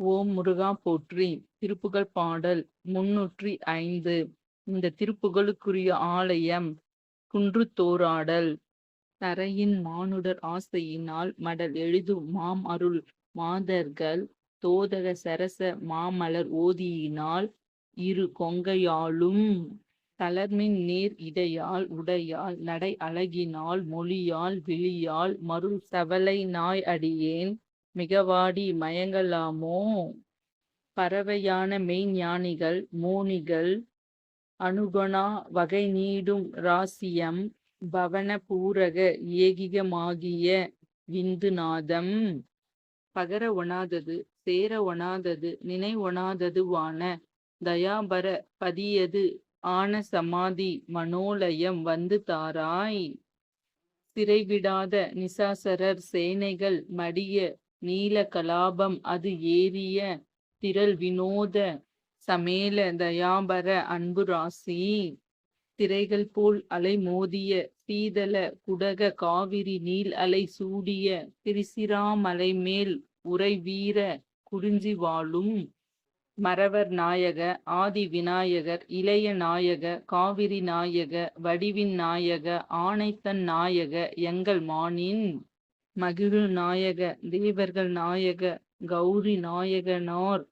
ஓம் முருகா போற்றி. திருப்புகழ் பாடல் முன்னூற்றி ஐந்து. இந்த திருப்புகழுக்குரிய ஆலயம் குன்றுத்தோராடல் தரையின் மானுடர் ஆசையினால் மடல் எழுதும் மாம் அருள் மாதர்கள். தோதக சரச மாமலர் ஓதியினால் இரு கொங்கையாலும் தளர்மின் நேர் இடையால் உடையால் நடை அழகினால் மொழியால் விழியால் மருள் சவலை நாய் அடியேன். மிகவாடி மயங்கலாமோ பறவையான மெய்ஞானிகள் மோனிகள் அனுகுணா வகை நீடும் ராசியம் பவன பூரக ஏகிகமாகிய விந்துநாதம். பகர ஒணாதது சேர ஒணாதது நினை ஒணாததுவான தயாபர பதியது ஆன சமாதி மனோலயம் வந்து தாராய். சிறைவிடாத நிசாசரர் சேனைகள் மடிய நீல கலாபம் அது ஏறிய திரள் வினோத சமேல தயாபர அன்பு ராசி. திரைகள் போல் அலை மோதிய சீதல குடக காவிரி நீல் அலை சூடிய திரிசிராமலை மேல் உரை வீர குறிஞ்சி வாழும். மறவர் நாயக ஆதி விநாயகர் இளைய நாயக காவிரி நாயக வடிவின் நாயக ஆணைத்தன் நாயக எங்கள் மானின். மகிழு நாயக தேவர்கள் நாயக கௌரி நாயகனார்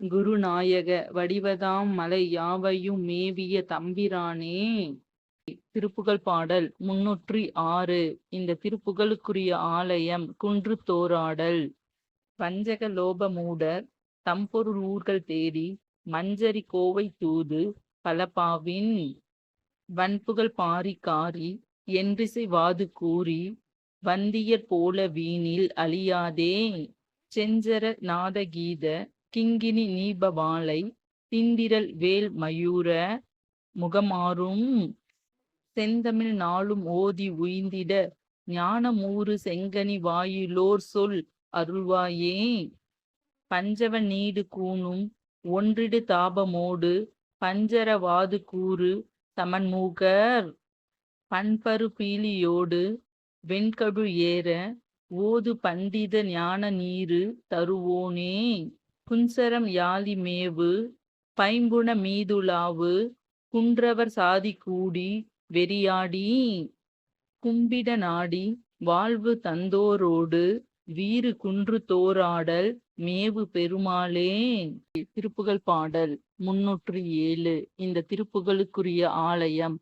குருநாயக வடிவதாம் மலை யாவையும் மேவிய தம்பிரானே. திருப்புகழ் பாடல் முன்னூற்றி ஆறு. இந்த திருப்புகழுக்குரிய ஆலயம் குன்று தோராடல். பஞ்சக லோபமூடர் தம்பொருள் ஊர்கள் தேடி மஞ்சரி கோவை தூது பலபாவின் வன்புகழ் பாரி காரி என்றிசை வாது கூறி வந்தியர் போல வீணில் அழியாதே. செஞ்சர நாதகீத கிங்கினி நீபவாளை திந்திரல் வேல் மயூர முகமாறும். செந்தமிழ் நாளும் ஓதி உய்ந்திட ஞானமூறு செங்கனி வாயிலோர் சொல் அருள்வாயே. பஞ்சவ நீடு கூணும் ஒன்றிடு தாபமோடு பஞ்சரவாது கூறு சமன்மூகர் பண்பரு பீலியோடு வெண்கடு ஏற ஓது பண்டித ஞான நீரு தருவோனே. குன்சரம் யாலி மேவு பைம்புண மீதுலாவு குன்றவர் சாதி கூடி வெறியாடி. கும்பிட நாடி வாழ்வு தந்தோரோடு வீறு குன்று தோராடல் மேவு பெருமாளே. திருப்புகழ் பாடல் முன்னூற்று ஏழு. இந்த திருப்புகளுக்குரிய ஆலயம்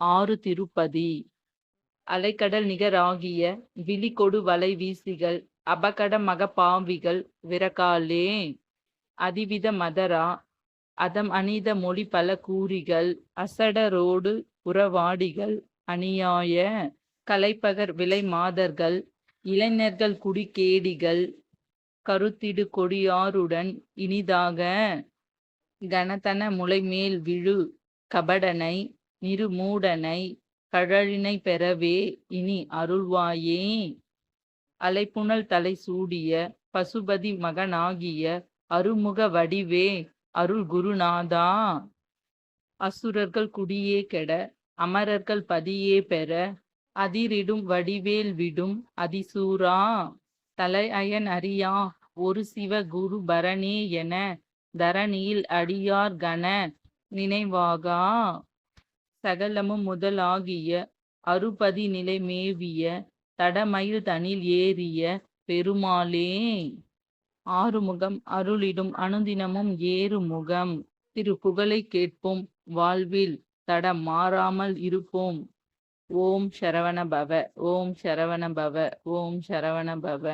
ஆறு திருப்பதி. அலைக்கடல் நிகராகிய விழிகொடு வலை வீசிகள் அபகட மகப்பாவிகள் விரகாலே அதிவித மதரா அதம் அணித மொழி பல கூறிகள் அசடரோடு உறவாடிகள் அநியாய கலைப்பகர் விலை மாதர்கள் இளைஞர்கள் குடிகேடிகள் கருத்திடு கொடியாருடன் இனிதாக கனதன முளைமேல் விழு கபடனை நிருமூடனை கழலினை பெறவே இனி அருள்வாயே. அலைப்புணல் தலை சூடிய பசுபதி மகனாகிய அருமுக வடிவே அருள் குருநாதா. அசுரர்கள் குடியே கெட அமரர்கள் பதியே பெற அதிரிடும் வடிவேல் விடும் அதிசூரா. தலை அயன் அறியா ஒரு சிவ குரு பரணே என தரணியில் அடியார் கன நினைவாகா. சகலமும் முதலாகிய அறுபதி நிலை மேவிய தடமயில் தனில் ஏறிய பெருமாளே. ஆறுமுகம் அருளிடும் அனுதினமும் ஏறுமுகம். திரு புகழை கேட்போம் வாழ்வில் தடம் மாறாமல் இருப்போம். ஓம் சரவண பவ ஓம் சரவண பவ ஓம் சரவண பவ.